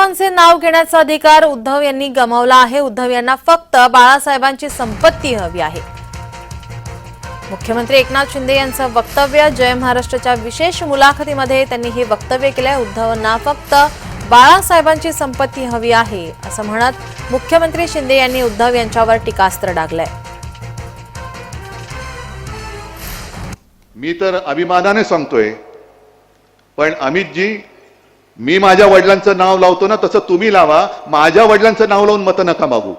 बाळासाहेबांचे नाव घेण्याचा अधिकार उद्धव यांनी गमावला आहे. उद्धव यांना फक्त बाळासाहेबांची संपत्ती हवी आहे. मुख्यमंत्री एकनाथ शिंदे यांचं वक्तव्य जय महाराष्ट्राच्या विशेष मुलाखतीमध्ये त्यांनी हे वक्तव्य केलंय. उद्धवांना फक्त बाळासाहेबांची संपत्ती हवी आहे असं म्हणत मुख्यमंत्री शिंदे यांनी उद्धव यांच्यावर टीकास्त्र डागलंय. मी तर अभिमानाने सांगतोय पण अमितजी मी माझ्या वडिलांचं नाव लावतो ना तसं तुम्ही लावा. माझ्या वडिलांचं नाव लावून मतं नका मागू.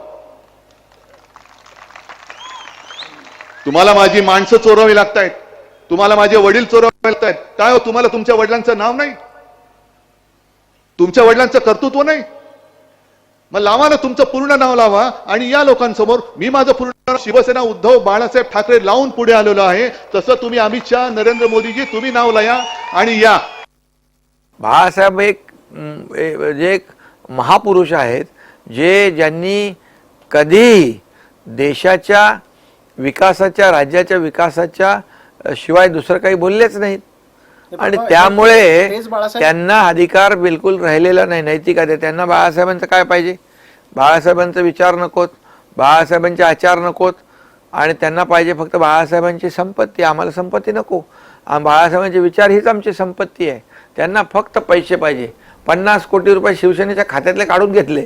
तुम्हाला माझी माणसं चोरावी लागतायत. तुम्हाला माझे वडील चोरावे लागतायत. काय हो तुम्हाला तुमच्या वडिलांचं नाव नाही? तुमच्या वडिलांचं कर्तृत्व नाही? मग लावा ना तुमचं पूर्ण नाव लावा आणि या लोकांसमोर मी माझं पूर्ण नाव शिवसेना उद्धव बाळासाहेब ठाकरे लावून पुढे आलेलो आहे. तसं तुम्ही अमित शहा नरेंद्र मोदीजी तुम्ही नाव लाया आणि या. बाळासाहेब एक जे एक महापुरुष आहेत जे ज्यांनी कधीही देशाच्या विकासाच्या राज्याच्या विकासाच्या शिवाय दुसरं काही बोललेच नाहीत. आणि त्यामुळे त्यांना अधिकार बिलकुल राहिलेला नाही नैतिक आहे त्यांना बाळासाहेबांचं काय पाहिजे? बाळासाहेबांचा विचार नकोत बाळासाहेबांचे आचार नकोत आणि त्यांना पाहिजे फक्त बाळासाहेबांची संपत्ती. आम्हाला संपत्ती नको. आम- बाळासाहेबांचे विचार हीच आमची संपत्ती आहे. त्यांना फक्त पैसे पाहिजे. पन्नास कोटी रुपये शिवसेनेच्या खात्यातले काढून घेतले.